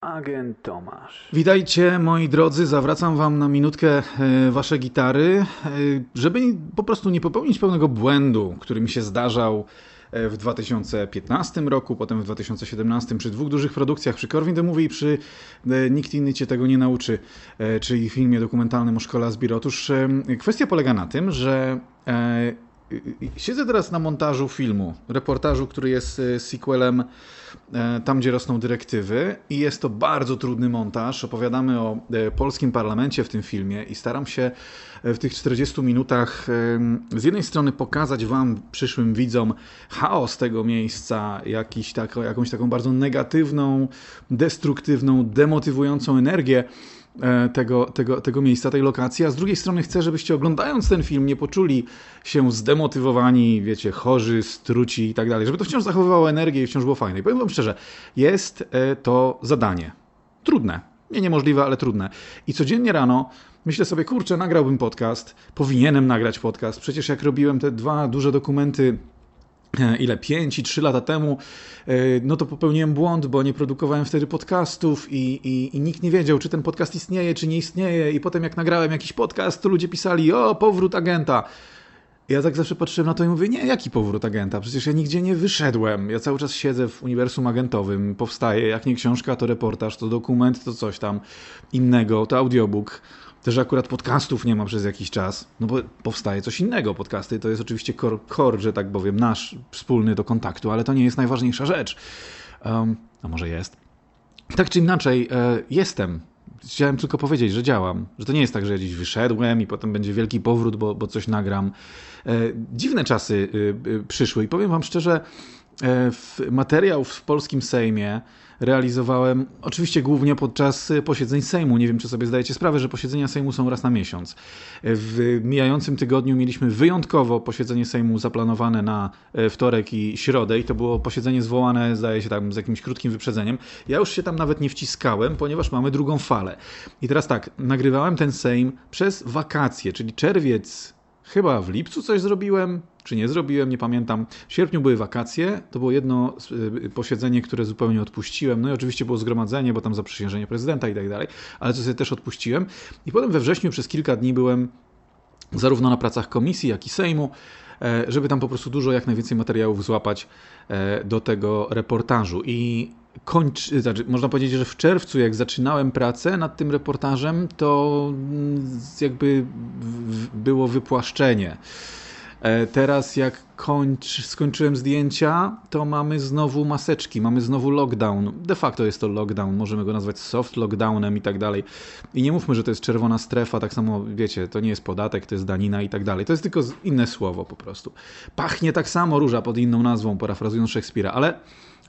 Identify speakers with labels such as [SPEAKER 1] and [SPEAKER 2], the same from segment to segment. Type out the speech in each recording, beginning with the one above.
[SPEAKER 1] Agent Tomasz.
[SPEAKER 2] Witajcie moi drodzy, zawracam wam na minutkę e, wasze gitary, e, żeby po prostu nie popełnić pełnego błędu, który mi się zdarzał e, w 2015 roku, potem w 2017 przy dwóch dużych produkcjach, przy Corwin the Movie i przy Nikt inny cię tego nie nauczy, czyli filmie dokumentalnym o szkole Asbir. Otóż kwestia polega na tym, że siedzę teraz na montażu filmu, reportażu, który jest sequelem E, tam, gdzie rosną dyrektywy i jest to bardzo trudny montaż. Opowiadamy o e, polskim parlamencie w tym filmie i staram się e, w tych 40 minutach z jednej strony pokazać wam, przyszłym widzom, chaos tego miejsca, jakiś tako, jakąś taką bardzo negatywną, destruktywną, demotywującą energię, tego, tego, tego miejsca, tej lokacji, a z drugiej strony chcę, żebyście oglądając ten film nie poczuli się zdemotywowani, wiecie, chorzy, struci i tak dalej, żeby to wciąż zachowywało energię i wciąż było fajne. I powiem wam szczerze, jest e, to zadanie. Trudne. Nie niemożliwe, ale trudne. I codziennie rano myślę sobie, kurczę, nagrałbym podcast, powinienem nagrać podcast. Przecież jak robiłem te dwa duże dokumenty E, ile 5 i 3 lata temu, e, no to popełniłem błąd, bo nie produkowałem wtedy podcastów i, i, i, nikt nie wiedział, czy ten podcast istnieje, czy nie istnieje. I potem jak nagrałem jakiś podcast, to ludzie pisali, o, powrót agenta. Ja tak zawsze patrzyłem na to i mówię, nie, jaki powrót agenta? Przecież ja nigdzie nie wyszedłem. Ja cały czas siedzę w uniwersum agentowym, powstaje, jak nie książka, to reportaż, to dokument, to coś tam innego, to audiobook. Też akurat podcastów nie ma przez jakiś czas, no bo powstaje coś innego. Podcasty to jest oczywiście core, core że tak powiem, nasz wspólny do kontaktu, ale to nie jest najważniejsza rzecz. Um, a może jest? Tak czy inaczej, e, jestem. Chciałem tylko powiedzieć, że działam. Że to nie jest tak, że ja wyszedłem i potem będzie wielki powrót, bo, bo coś nagram. E, dziwne czasy y, y, przyszły i powiem Wam szczerze, materiał w polskim Sejmie realizowałem oczywiście głównie podczas posiedzeń Sejmu. Nie wiem, czy sobie zdajecie sprawę, że posiedzenia Sejmu są raz na miesiąc. W mijającym tygodniu mieliśmy wyjątkowo posiedzenie Sejmu zaplanowane na e, wtorek i środę i to było posiedzenie zwołane, zdaje się tam z jakimś krótkim wyprzedzeniem. Ja już się tam nawet nie wciskałem, ponieważ mamy drugą falę. I teraz tak, nagrywałem ten Sejm przez wakacje, czyli czerwiec, chyba w lipcu coś zrobiłem, czy nie zrobiłem, nie pamiętam. W sierpniu były wakacje, to było jedno y, posiedzenie, które zupełnie odpuściłem. No i oczywiście było zgromadzenie, bo tam zaprzysiężenie prezydenta i tak dalej, ale to sobie też odpuściłem. I potem we wrześniu przez kilka dni byłem zarówno na pracach komisji, jak i Sejmu, e, żeby tam po prostu dużo, jak najwięcej materiałów złapać e, do tego reportażu. I kończy, znaczy, można powiedzieć, że w czerwcu, jak zaczynałem pracę nad tym reportażem, to mm, jakby było wypłaszczenie. E, teraz jak kończ, skończyłem zdjęcia, to mamy znowu maseczki, mamy znowu lockdown. De facto jest to lockdown, możemy go nazwać soft lockdownem i tak dalej. I nie mówmy, że to jest czerwona strefa, tak samo wiecie, to nie jest podatek, to jest danina i tak dalej. To jest tylko inne słowo po prostu. Pachnie tak samo róża pod inną nazwą, parafrazując Szekspira, ale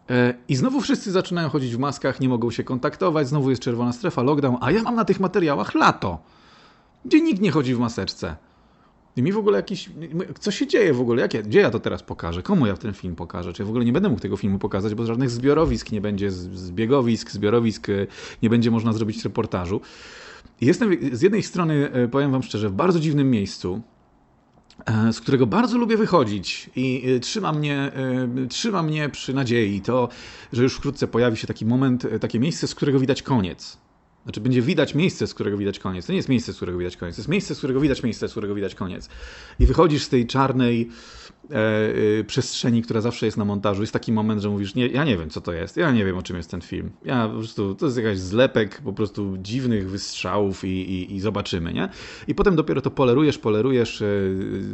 [SPEAKER 2] e, i znowu wszyscy zaczynają chodzić w maskach, nie mogą się kontaktować, znowu jest czerwona strefa, lockdown, a ja mam na tych materiałach lato, gdzie nikt nie chodzi w maseczce. I mi w ogóle jakiś. Co się dzieje w ogóle? Jakie, gdzie ja to teraz pokażę? Komu ja ten film pokażę? Czy ja w ogóle nie będę mógł tego filmu pokazać, bo żadnych zbiorowisk nie będzie, zbiegowisk, zbiorowisk y, nie będzie można zrobić reportażu. Jestem z jednej strony, y, powiem Wam szczerze, w bardzo dziwnym miejscu, y, z którego bardzo lubię wychodzić i trzyma mnie, trzyma mnie przy nadziei to, że już wkrótce pojawi się taki moment, takie miejsce, z którego widać koniec. Znaczy będzie widać miejsce, z którego widać koniec. To nie jest miejsce, z którego widać koniec. To jest miejsce, z którego widać miejsce, z którego widać koniec. I wychodzisz z tej czarnej e, e, przestrzeni, która zawsze jest na montażu. Jest taki moment, że mówisz, nie, ja nie wiem, co to jest. Ja nie wiem, o czym jest ten film. Ja po prostu, to jest jakaś zlepek po prostu dziwnych wystrzałów i, i, i zobaczymy, nie? I potem dopiero to polerujesz, polerujesz, e,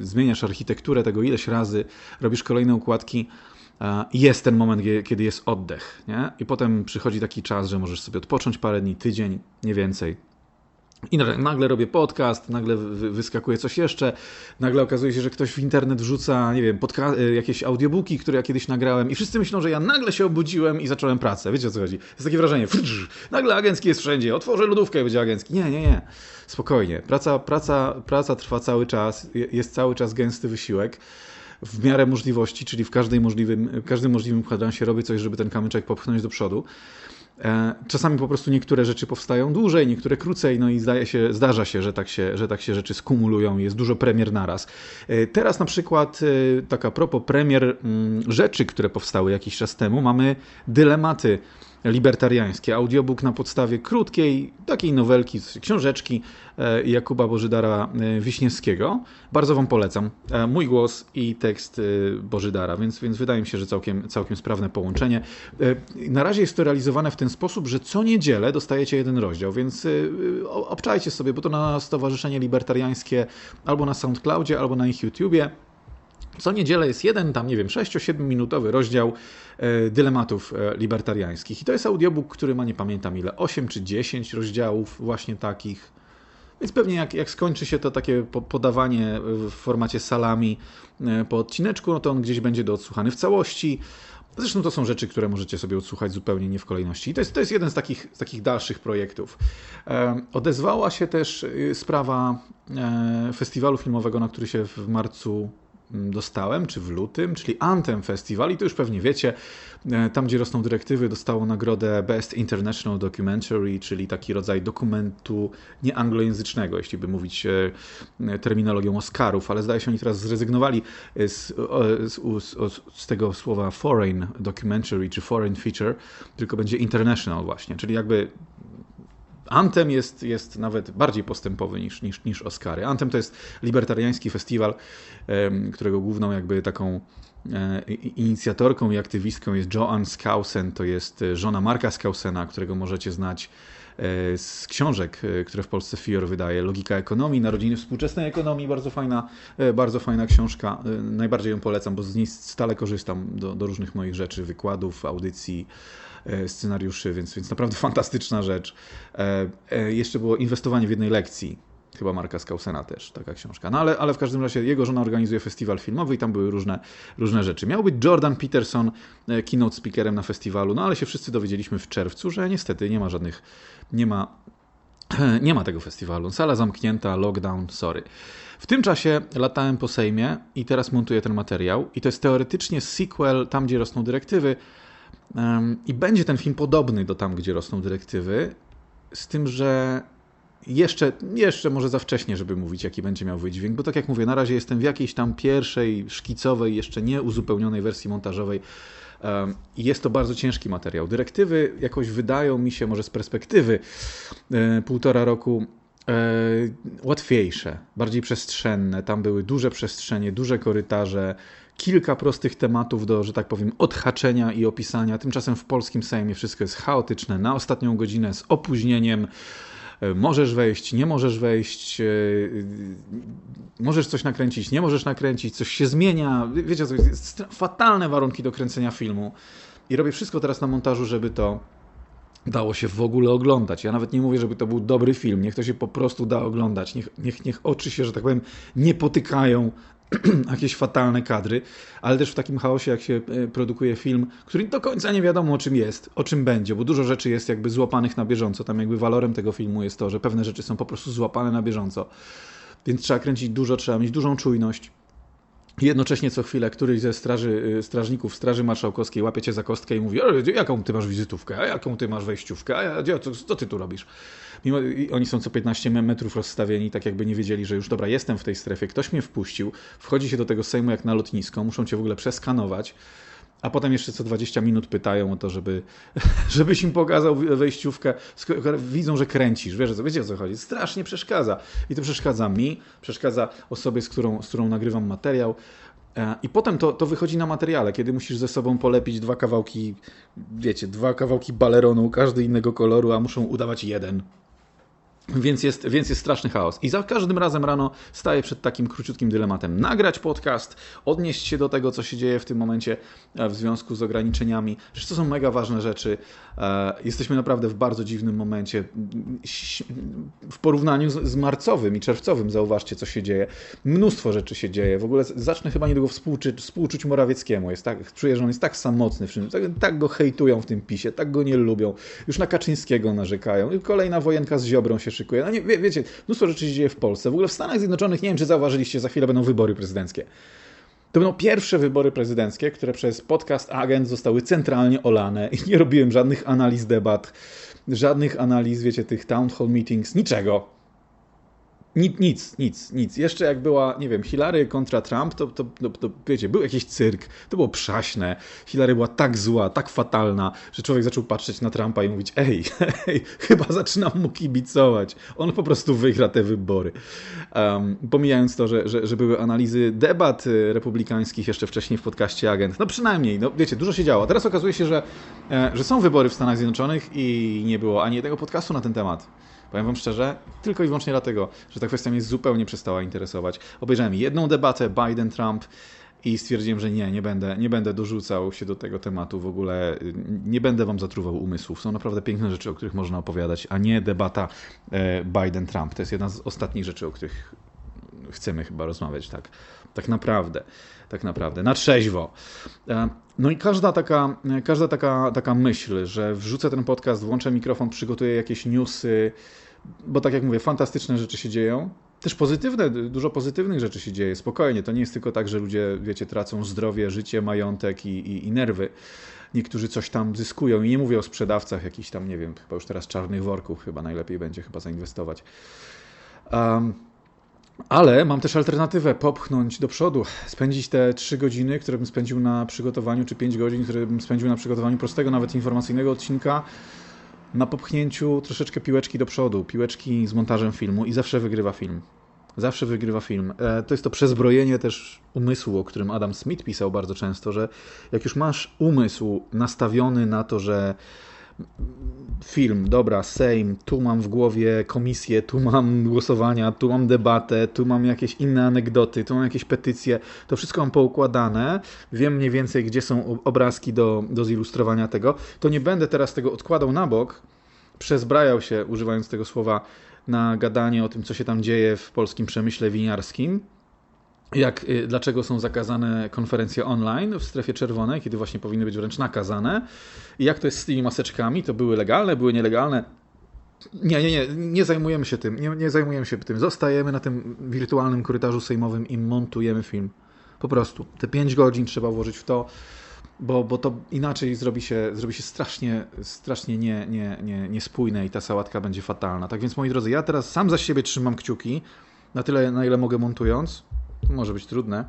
[SPEAKER 2] zmieniasz architekturę tego ileś razy, robisz kolejne układki jest ten moment, kiedy jest oddech. Nie? I potem przychodzi taki czas, że możesz sobie odpocząć parę dni, tydzień, nie więcej. I nagle robię podcast, nagle wyskakuje coś jeszcze, nagle okazuje się, że ktoś w internet wrzuca, nie wiem, e, jakieś audiobooki, które ja kiedyś nagrałem i wszyscy myślą, że ja nagle się obudziłem i zacząłem pracę. Wiecie o co chodzi? Jest takie wrażenie, frz, nagle agencki jest wszędzie, otworzę lodówkę i będzie agencki. Nie, nie, nie. Spokojnie. Praca, praca, praca trwa cały czas, jest cały czas gęsty wysiłek w miarę możliwości, czyli w każdej możliwym, w każdym możliwym kwadransie robię coś, żeby ten kamyczek popchnąć do przodu. E, czasami po prostu niektóre rzeczy powstają dłużej, niektóre krócej, no i zdaje się, zdarza się, że tak się, że tak się rzeczy skumulują, jest dużo premier naraz. E, teraz na przykład, e, taka propos premier mm, rzeczy, które powstały jakiś czas temu, mamy dylematy libertariańskie. Audiobook na podstawie krótkiej, takiej nowelki, książeczki e, Jakuba Bożydara e, Wiśniewskiego. Bardzo Wam polecam. E, mój głos i tekst Bożydara, więc, więc wydaje mi się, że całkiem, całkiem sprawne połączenie. Na razie jest to realizowane w ten sposób, że co niedzielę dostajecie jeden rozdział, więc obczajcie sobie, bo to na Stowarzyszenie Libertariańskie albo na SoundCloudzie, albo na ich YouTubie. Co niedzielę jest jeden, tam nie wiem, 6-7 minutowy rozdział e, dylematów e, libertariańskich. I to jest audiobook, który ma nie pamiętam ile, 8 czy 10 rozdziałów właśnie takich. Więc pewnie jak, jak skończy się to takie podawanie w formacie salami e, po odcineczku, no to on gdzieś będzie do odsłuchany w całości. Zresztą to są rzeczy, które możecie sobie odsłuchać zupełnie nie w kolejności. I to jest, to jest jeden z takich, z takich dalszych projektów. odezwała się też sprawa festiwalu filmowego, na który się w marcu dostałem, czy w lutym, czyli Anthem Festival i to już pewnie wiecie, e, tam gdzie rosną dyrektywy dostało nagrodę Best International Documentary, czyli taki rodzaj dokumentu nieanglojęzycznego, jeśli by mówić e, terminologią Oscarów, ale zdaje się oni teraz zrezygnowali z, z, z, z tego słowa foreign documentary czy foreign feature, tylko będzie international właśnie, czyli jakby Anthem jest, jest nawet bardziej postępowy niż, niż, niż Oscary. Anthem to jest libertariański festiwal, którego główną jakby taką inicjatorką i aktywistką jest Joanne Skousen, to jest e, żona Marka Skousena, którego możecie znać e, z książek, które w Polsce FIOR wydaje. Logika ekonomii, narodziny współczesnej ekonomii, bardzo fajna, bardzo fajna książka. Najbardziej ją polecam, bo z niej stale korzystam do, do różnych moich rzeczy, wykładów, audycji, E, scenariuszy, więc, więc naprawdę fantastyczna rzecz. E, e, jeszcze było inwestowanie w jednej lekcji. Chyba Marka Skausena też, taka książka. No ale, ale w każdym razie jego żona organizuje festiwal filmowy i tam były różne, różne rzeczy. Miał być Jordan Peterson keynote speakerem na festiwalu, no ale się wszyscy dowiedzieliśmy w czerwcu, że niestety nie ma żadnych, nie ma, nie ma tego festiwalu. Sala zamknięta, lockdown, sorry. W tym czasie latałem po Sejmie i teraz montuję ten materiał i to jest teoretycznie sequel tam, gdzie rosną dyrektywy, i będzie ten film podobny do tam, gdzie rosną dyrektywy, z tym, że jeszcze, jeszcze może za wcześnie, żeby mówić, jaki będzie miał wydźwięk, bo tak jak mówię, na razie jestem w jakiejś tam pierwszej, szkicowej, jeszcze nie uzupełnionej wersji montażowej. Jest to bardzo ciężki materiał. Dyrektywy jakoś wydają mi się, może z perspektywy e, półtora roku, e, łatwiejsze, bardziej przestrzenne. Tam były duże przestrzenie, duże korytarze, kilka prostych tematów do, że tak powiem, odhaczenia i opisania. Tymczasem w polskim Sejmie wszystko jest chaotyczne, na ostatnią godzinę, z opóźnieniem. E, możesz wejść, nie możesz wejść, e, możesz coś nakręcić, nie możesz nakręcić, coś się zmienia. Wiecie, to jest fatalne warunki do kręcenia filmu. I robię wszystko teraz na montażu, żeby to dało się w ogóle oglądać. Ja nawet nie mówię, żeby to był dobry film. Niech to się po prostu da oglądać. Niech, niech, niech oczy się, że tak powiem, nie potykają jakieś fatalne kadry, ale też w takim chaosie, jak się e, produkuje film, który do końca nie wiadomo o czym jest, o czym będzie, bo dużo rzeczy jest jakby złapanych na bieżąco. Tam jakby walorem tego filmu jest to, że pewne rzeczy są po prostu złapane na bieżąco. Więc trzeba kręcić dużo, trzeba mieć dużą czujność. Jednocześnie co chwilę któryś ze straży, y, strażników Straży Marszałkowskiej łapie cię za kostkę i mówi, jaką ty masz wizytówkę, a jaką ty masz wejściówkę, a ja, co, co ty tu robisz? Mimo, oni są co 15 metrów rozstawieni, tak jakby nie wiedzieli, że już dobra, jestem w tej strefie, ktoś mnie wpuścił, wchodzi się do tego Sejmu jak na lotnisko, muszą cię w ogóle przeskanować, a potem jeszcze co 20 minut pytają o to, żeby, żebyś im pokazał wejściówkę. Widzą, że kręcisz, wiesz, wiecie o co chodzi. Strasznie przeszkadza. I to przeszkadza mi, przeszkadza osobie, z którą, z którą nagrywam materiał. E, I potem to, to wychodzi na materiale, kiedy musisz ze sobą polepić dwa kawałki, wiecie, dwa kawałki baleronu, każdy innego koloru, a muszą udawać jeden. Więc jest, więc jest straszny chaos. I za każdym razem rano staję przed takim króciutkim dylematem. Nagrać podcast, odnieść się do tego, co się dzieje w tym momencie e, w związku z ograniczeniami. Przecież to są mega ważne rzeczy. E, jesteśmy naprawdę w bardzo dziwnym momencie. W porównaniu z, marcowym i czerwcowym, zauważcie, co się dzieje. Mnóstwo rzeczy się dzieje. W ogóle zacznę chyba niedługo współczuć, współczuć Morawieckiemu. Jest tak, czuję, że on jest tak samotny. Tak, tak go hejtują w tym pisie, tak go nie lubią. Już na Kaczyńskiego narzekają. I kolejna wojenka z Ziobrą się szykuje. No nie, wie, wiecie, mnóstwo rzeczy się dzieje w Polsce. W ogóle w Stanach Zjednoczonych, nie wiem czy zauważyliście, za chwilę będą wybory prezydenckie. To będą pierwsze wybory prezydenckie, które przez podcast Agent zostały centralnie olane i nie robiłem żadnych analiz debat, żadnych analiz, wiecie, tych town hall meetings, niczego. Nic, nic, nic, nic. Jeszcze jak była, nie wiem, Hillary kontra Trump, to, to, to, to, wiecie, był jakiś cyrk, to było przaśne. Hillary była tak zła, tak fatalna, że człowiek zaczął patrzeć na Trumpa i mówić, ej, ej chyba zaczynam mu kibicować. On po prostu wygra te wybory. Um, pomijając to, że, że, że były analizy debat y, republikańskich jeszcze wcześniej w podcaście Agent. No przynajmniej, no wiecie, dużo się działo. Teraz okazuje się, że, e, że są wybory w Stanach Zjednoczonych i nie było ani jednego podcastu na ten temat. Powiem wam szczerze, tylko i wyłącznie dlatego, że ta kwestia mnie zupełnie przestała interesować. Obejrzałem jedną debatę Biden-Trump i stwierdziłem, że nie, nie będę, nie będę dorzucał się do tego tematu w ogóle, nie będę wam zatruwał umysłów. Są naprawdę piękne rzeczy, o których można opowiadać, a nie debata e, Biden-Trump. To jest jedna z ostatnich rzeczy, o których chcemy chyba rozmawiać, tak, tak naprawdę, tak naprawdę, na trzeźwo. E, no i każda taka, każda taka, taka myśl, że wrzucę ten podcast, włączę mikrofon, przygotuję jakieś newsy, bo tak jak mówię, fantastyczne rzeczy się dzieją. Też pozytywne, dużo pozytywnych rzeczy się dzieje, spokojnie. To nie jest tylko tak, że ludzie, wiecie, tracą zdrowie, życie, majątek i, i, i nerwy. Niektórzy coś tam zyskują i nie mówię o sprzedawcach jakichś tam, nie wiem, chyba już teraz czarnych worków, chyba najlepiej będzie chyba zainwestować. Um, ale mam też alternatywę, popchnąć do przodu, spędzić te 3 godziny, które bym spędził na przygotowaniu, czy 5 godzin, które bym spędził na przygotowaniu prostego, nawet informacyjnego odcinka, na popchnięciu troszeczkę piłeczki do przodu, piłeczki z montażem filmu i zawsze wygrywa film. Zawsze wygrywa film. E, to jest to przezbrojenie też umysłu, o którym Adam Smith pisał bardzo często, że jak już masz umysł nastawiony na to, że film, dobra, Sejm, tu mam w głowie komisję, tu mam głosowania, tu mam debatę, tu mam jakieś inne anegdoty, tu mam jakieś petycje, to wszystko mam poukładane, wiem mniej więcej, gdzie są obrazki do, do zilustrowania tego, to nie będę teraz tego odkładał na bok, przezbrajał się, używając tego słowa, na gadanie o tym, co się tam dzieje w polskim przemyśle winiarskim, jak, y, dlaczego są zakazane konferencje online w strefie czerwonej, kiedy właśnie powinny być wręcz nakazane. I jak to jest z tymi maseczkami, to były legalne, były nielegalne. Nie, nie, nie, nie zajmujemy się tym, nie, nie zajmujemy się tym. Zostajemy na tym wirtualnym korytarzu sejmowym i montujemy film. Po prostu. Te 5 godzin trzeba włożyć w to, bo, bo to inaczej zrobi się, zrobi się strasznie, strasznie nie, nie, nie, niespójne i ta sałatka będzie fatalna. Tak więc, moi drodzy, ja teraz sam za siebie trzymam kciuki, na tyle, na ile mogę montując może być trudne,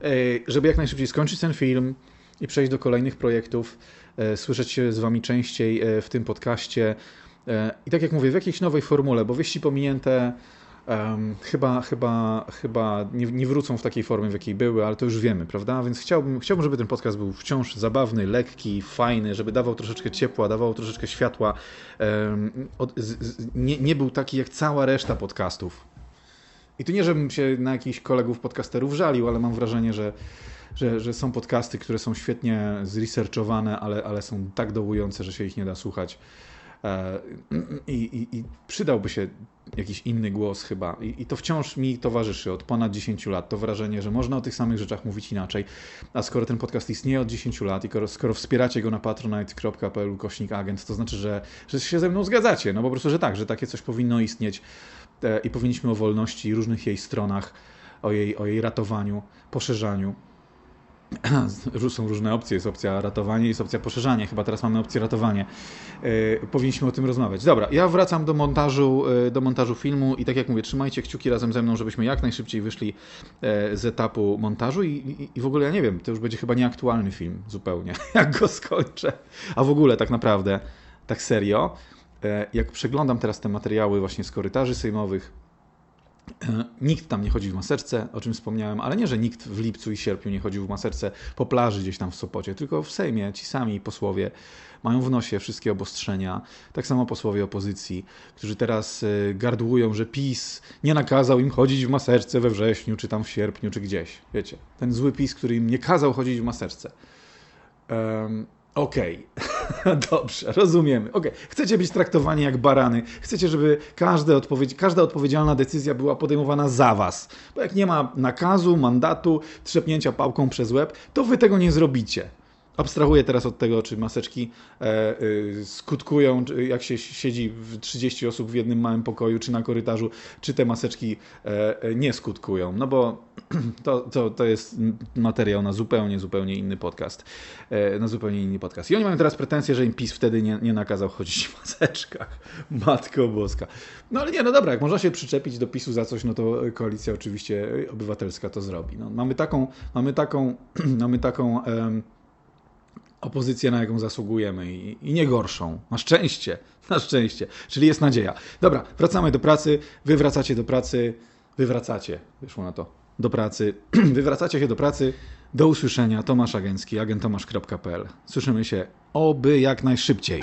[SPEAKER 2] e, żeby jak najszybciej skończyć ten film i przejść do kolejnych projektów, e, słyszeć się z Wami częściej e, w tym podcaście i tak jak mówię, w jakiejś nowej formule, bo wieści pominięte um, chyba, chyba, chyba nie, nie, wrócą w takiej formie, w jakiej były, ale to już wiemy, prawda? Więc chciałbym, chciałbym, żeby ten podcast był wciąż zabawny, lekki, fajny, żeby dawał troszeczkę ciepła, dawał troszeczkę światła. Um, od, z, z, nie, nie był taki jak cała reszta podcastów i tu nie, żebym się na jakichś kolegów podcasterów żalił, ale mam wrażenie, że, że, że są podcasty, które są świetnie zresearchowane, ale, ale są tak dołujące, że się ich nie da słuchać. E, I, i, I, przydałby się jakiś inny głos chyba. I, I, to wciąż mi towarzyszy od ponad 10 lat. To wrażenie, że można o tych samych rzeczach mówić inaczej. A skoro ten podcast istnieje od 10 lat i skoro, skoro wspieracie go na patronite.pl kośnik agent, to znaczy, że, że się ze mną zgadzacie. No po prostu, że tak, że takie coś powinno istnieć i powinniśmy o wolności różnych jej stronach, o jej, o jej ratowaniu, poszerzaniu. Są różne opcje, jest opcja ratowanie, jest opcja poszerzanie. Chyba teraz mamy opcję ratowanie. E, powinniśmy o tym rozmawiać. Dobra, ja wracam do montażu, e, do montażu filmu i tak jak mówię, trzymajcie kciuki razem ze mną, żebyśmy jak najszybciej wyszli e, z etapu montażu i, i, i w ogóle ja nie wiem, to już będzie chyba nieaktualny film zupełnie, jak go skończę. A w ogóle tak naprawdę, tak serio, jak przeglądam teraz te materiały właśnie z korytarzy sejmowych, e, Nikt tam nie chodzi w maseczce, o czym wspomniałem, ale nie, że nikt w lipcu i sierpniu nie chodził w maseczce po plaży gdzieś tam w Sopocie, tylko w Sejmie ci sami posłowie mają w nosie wszystkie obostrzenia. Tak samo posłowie opozycji, którzy teraz e, gardłują, że PiS nie nakazał im chodzić w maseczce we wrześniu, czy tam w sierpniu, czy gdzieś. Wiecie, ten zły PiS, który im nie kazał chodzić w maseczce. Um, Okej, okay. dobrze, rozumiemy. Okay. Chcecie być traktowani jak barany. Chcecie, żeby każda, odpowiedź, każda odpowiedzialna decyzja była podejmowana za was. Bo jak nie ma nakazu, mandatu, trzepnięcia pałką przez łeb, to wy tego nie zrobicie. Abstrahuję teraz od tego, czy maseczki e, e, skutkują, jak się siedzi w 30 osób w jednym małym pokoju, czy na korytarzu, czy te maseczki e, e, nie skutkują. No bo to, to, to jest materiał na zupełnie, zupełnie inny podcast. E, na zupełnie inny podcast. I oni mają teraz pretensje, że im PiS wtedy nie, nie nakazał chodzić w maseczkach. Matko boska. No ale nie, no dobra, jak można się przyczepić do PiSu za coś, no to koalicja oczywiście obywatelska to zrobi. No, mamy taką, mamy taką, mamy taką opozycję, na jaką zasługujemy i, i nie gorszą. Na szczęście, na szczęście. Czyli jest nadzieja. Dobra, wracamy do pracy. Wy wracacie do pracy. Wy wracacie, wyszło na to, do pracy. Wy wracacie się do pracy. Do usłyszenia. Tomasz Agencki, agentomasz.pl. Słyszymy się oby jak najszybciej.